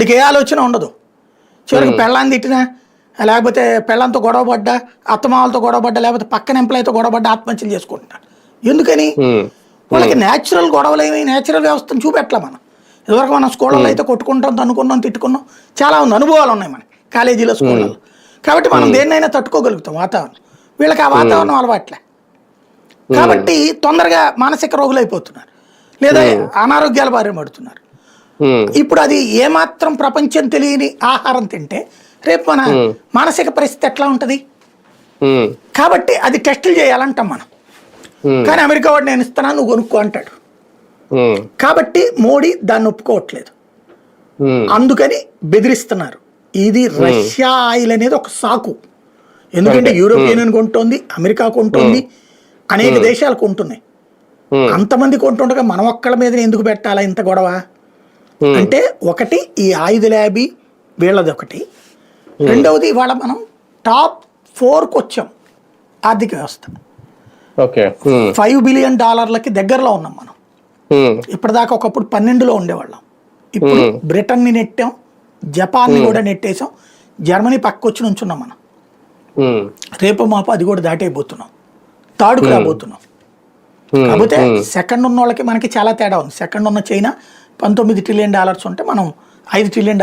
వాడికి ఏ ఆలోచన ఉండదు. చివరికి పెళ్ళాన్ని తిట్టినా లేకపోతే పెళ్ళంతో గొడవ పడ్డా అత్తమామలతో గొడవ పడ్డా లేకపోతే పక్కన ఎంప్లాయ్తో గొడవ పడ్డా ఆత్మహత్యలు చేసుకుంటున్నారు ఎందుకని? వాళ్ళకి న్యాచురల్ గొడవలు ఏమి న్యాచురల్ వ్యవస్థను చూపెట్టలే మనం. ఇదివరకు మనం స్కూళ్ళలో అయితే కొట్టుకుంటాం తన్నుకున్నాం తిట్టుకున్నాం చాలా ఉంది అనుభవాలు ఉన్నాయి మనకి కాలేజీలో స్కూళ్ళలో కాబట్టి మనం దేన్నైనా తట్టుకోగలుగుతాం వాతావరణం. వీళ్ళకి ఆ వాతావరణం అలవాట్లే. కాబట్టి తొందరగా మానసిక రోగులు అయిపోతున్నారు లేదా అనారోగ్యాల బారిన పడుతున్నారు. ఇప్పుడు అది ఏమాత్రం ప్రపంచం తెలియని ఆహారం తింటే రేపు మన మానసిక పరిస్థితి ఎట్లా ఉంటుంది? కాబట్టి అది టెస్టులు చేయాలంటాం మనం. కానీ అమెరికా వాడు నేను ఇస్తాను నువ్వు కొనుక్కో అంటాడు. కాబట్టి మోడీ దాన్ని ఒప్పుకోవట్లేదు. అందుకని బెదిరిస్తున్నారు. ఇది రష్యా ఆయిల్ అనేది ఒక సాకు. ఎందుకంటే యూరోపియన్ యూనియన్ కొంటోంది అమెరికా కొంటోంది అనేక దేశాలు కొంటున్నాయి. అంతమంది కొంటుండగా మనం ఒక్కళ్ళ మీద ఎందుకు పెట్టాలా ఇంత గొడవ? అంటే ఒకటి ఈ ఆయుధ ల్యాబీ వీళ్ళది ఒకటి. రెండవది ఇవాళ మనం టాప్ ఫోర్కి వచ్చాం. ఆర్థిక వ్యవస్థ. ఓకే. ఉమ్, ఫైవ్ బిలియన్ డాలర్లకి దగ్గరలో ఉన్నాం మనం. ఇప్పటిదాకా ఒకప్పుడు పన్నెండులో ఉండేవాళ్ళం. ఇప్పుడు బ్రిటన్ని నెట్టాం జపాన్ని కూడా నెట్టేసాం జర్మనీ పక్క వచ్చి నుంచున్నాం మనం. రేపు మాపు అది కూడా దాటైపోతున్నాం తాడుకు రాబోతున్నాం. కాకపోతే సెకండ్ ఉన్న వాళ్ళకి మనకి చాలా తేడా ఉంది. సెకండ్ ఉన్న చైనా పంతొమ్మిది ట్రిలియన్ డాలర్స్ ఉంటే మనం ఐదు ట్రిలియన్